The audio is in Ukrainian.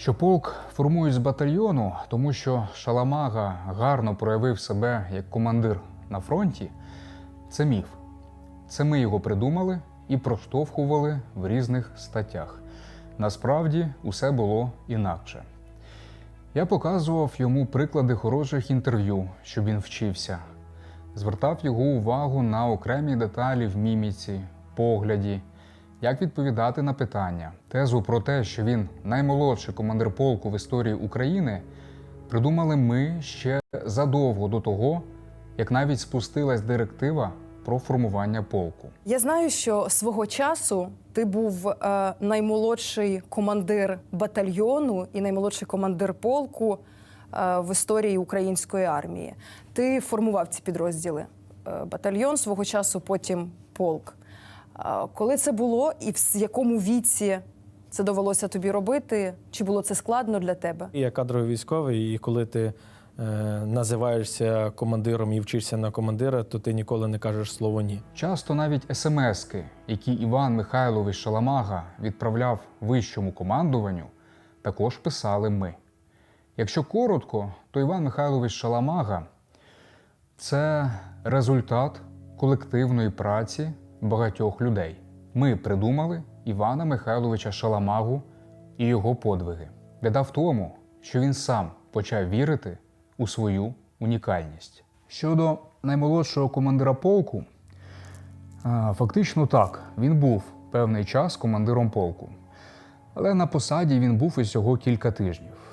Що полк формують з батальйону, тому що Шаламага гарно проявив себе як командир на фронті, це міф. Це ми його придумали і проштовхували в різних статтях. Насправді усе було інакше. Я показував йому приклади хороших інтерв'ю, щоб він вчився, звертав його увагу на окремі деталі в міміці, погляді, як відповідати на питання. Тезу про те, що він наймолодший командир полку в історії України, придумали ми ще задовго до того, як навіть спустилась директива про формування полку. Я знаю, що свого часу ти був е, наймолодший командир батальйону і наймолодший командир полку е, в історії української армії. Ти формував ці підрозділи. Е, батальйон свого часу, потім полк. Коли це було і в якому віці це довелося тобі робити? Чи було це складно для тебе? Я кадровий військовий, і коли ти е, називаєшся командиром і вчишся на командира, то ти ніколи не кажеш слово ні. Часто навіть смски, які Іван Михайлович Шаламага відправляв вищому командуванню, також писали ми. Якщо коротко, то Іван Михайлович Шаламага це результат колективної праці багатьох людей. Ми придумали Івана Михайловича Шаламагу і його подвиги. Біда в тому, що він сам почав вірити у свою унікальність. Щодо наймолодшого командира полку, Фактично так, він був певний час командиром полку. Але на посаді він був усього кілька тижнів.